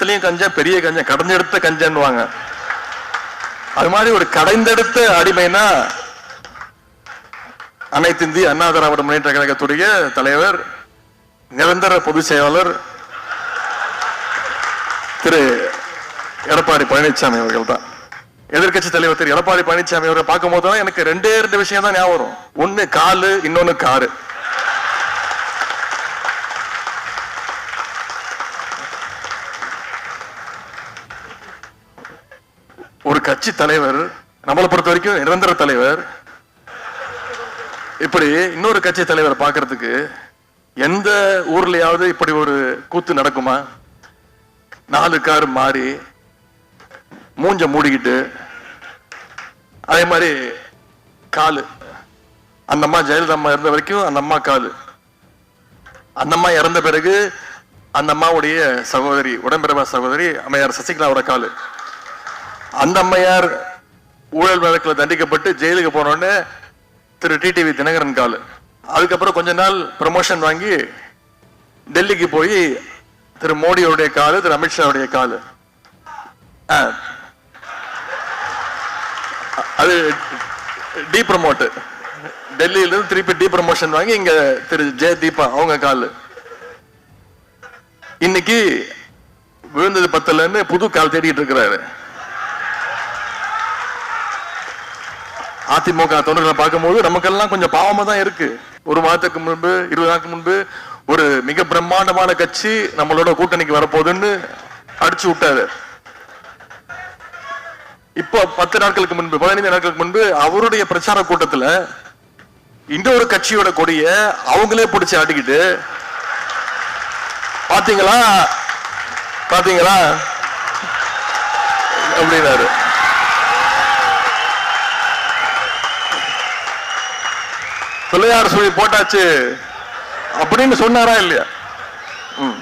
இடத்துலயும் கஞ்சன் பெரிய கஞ்சன் கடைஞ்செடுத்த கஞ்சன்னுவாங்க. அது மாதிரி ஒரு கடைந்தெடுத்த அடிமைனா அனைத்து இந்திய அண்ணா திராவிட முன்னேற்ற கழகத்துடைய தலைவர் நிரந்தர பொதுச் செயலாளர் திரு எடப்பாடி பழனிசாமி அவர்கள் தான். எதிர்கட்சி தலைவர் திரு எடப்பாடி பழனிசாமி அவரை பார்க்கும் போது எனக்கு ரெண்டே ரெண்டு விஷயம் தான் ஞாபகம் ஒன்னு காலு இன்னொன்னு காரு. ஒரு கட்சி தலைவர் நம்மளை பொறுத்த வரைக்கும் நிரந்தர தலைவர். இப்படி இன்னொரு கட்சி தலைவரை பார்க்கறதுக்கு எந்த ஊர்லயாவது இப்படி ஒரு கூத்து நடக்குமா? நாலு கார் மாறி மூஞ்ச மூடிக்கிட்டு அதே மாதிரி காலு. அந்த அம்மா ஜெயலலிதா அம்மா இருந்த வரைக்கும் அந்த அம்மா காலு. அந்த அம்மா இறந்த பிறகு அந்த அம்மாவுடைய சகோதரி உடம்பிறவா சகோதரி அம்மையார் சசிகலாவோட காலு. அந்த அம்மையார் ஊழல் வழக்கில் தண்டிக்கப்பட்டு ஜெயிலுக்கு போனோடனே திரு டிடிவி தினகரன் காலு. அதுக்கப்புறம் கொஞ்ச நாள் ப்ரமோஷன் வாங்கி டெல்லிக்கு போய் திரு மோடியோடைய காலு திரு அமித்ஷாவுடைய காலு. ஆ. அது டி ப்ரமோட்டு டெல்லியிலிருந்து திருப்பி டி ப்ரமோஷன் வாங்கி இங்க திரு ஜெய தீபா அவங்க காலு. இன்னைக்கு விழுந்தது பத்தலன்னு புது கால் தேடிட்டு இருக்கிறாரு. அதிமுக தொண்டர்களை பார்க்கும்போது நமக்கெல்லாம் கொஞ்சம் பாவமா தான் இருக்கு. ஒரு மாதத்துக்கு முன்பு இருபது நாளுக்கு முன்பு ஒரு மிக பிரம்மாண்டமான கட்சி நம்மளோட கூட்டணிக்கு வரப்போகுதுன்னு அடிச்சு விட்டாரு. இப்போ பத்து நாட்களுக்கு முன்பு பதினைந்து நாட்களுக்கு முன்பு அவருடைய பிரச்சார கூட்டத்துல இன்னொரு கட்சியோட கொடிய அவங்களே பிடிச்சி ஆட்டிக்கிட்டு பாத்தீங்களா? பாத்தீங்களா? அப்படின்னாரு. பிள்ளையார் சுழி போட்டாச்சு அப்படின்னு சொன்னாரா இல்லையா? ம்.